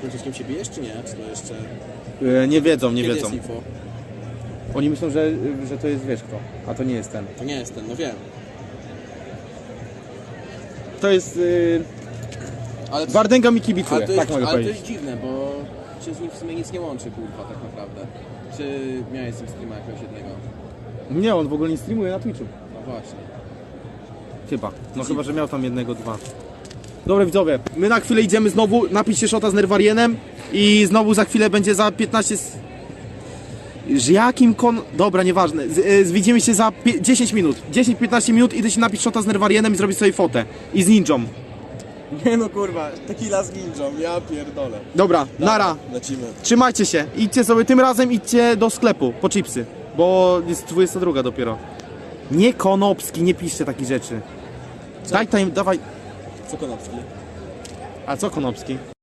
końcu z kim się bijesz, czy nie? Czy to jeszcze... E, nie wiedzą, nie Kiedy wiedzą. jest info? Oni myślą, że, że to jest wiesz kto, a to nie jest ten. To nie jest ten, no wiem. To jest... Yy, Ale Wardęga mi ale kibicuje, to, jest, tak mogę ale to powiedzieć. jest dziwne, bo się z nim w sumie nic nie łączy, kurwa, tak naprawdę. Czy miałeś z nim streama jakiegoś jednego? Nie, on w ogóle nie streamuje na Twitchu. No właśnie. Chyba. No chyba, że miał tam jednego, dwa. Dobra widzowie, my na chwilę idziemy znowu napić się szota z Nerwarienem i znowu za chwilę będzie za 15... z- Z jakim kon... Dobra, nieważne. Z, y, z, widzimy się za pie- 10 minut. 10-15 minut idę się napić szota z Nerwarienem i zrobić sobie fotę. I z ninją. Nie no kurwa, tequila z ninją, ja pierdolę. Dobra, nara. Lecimy. Trzymajcie się. Idźcie sobie, tym razem idźcie do sklepu po chipsy. Bo jest 22 dopiero. Nie Konopski, nie piszcie takich rzeczy. Daj tam, dawaj. Co Konopski? A co Konopski?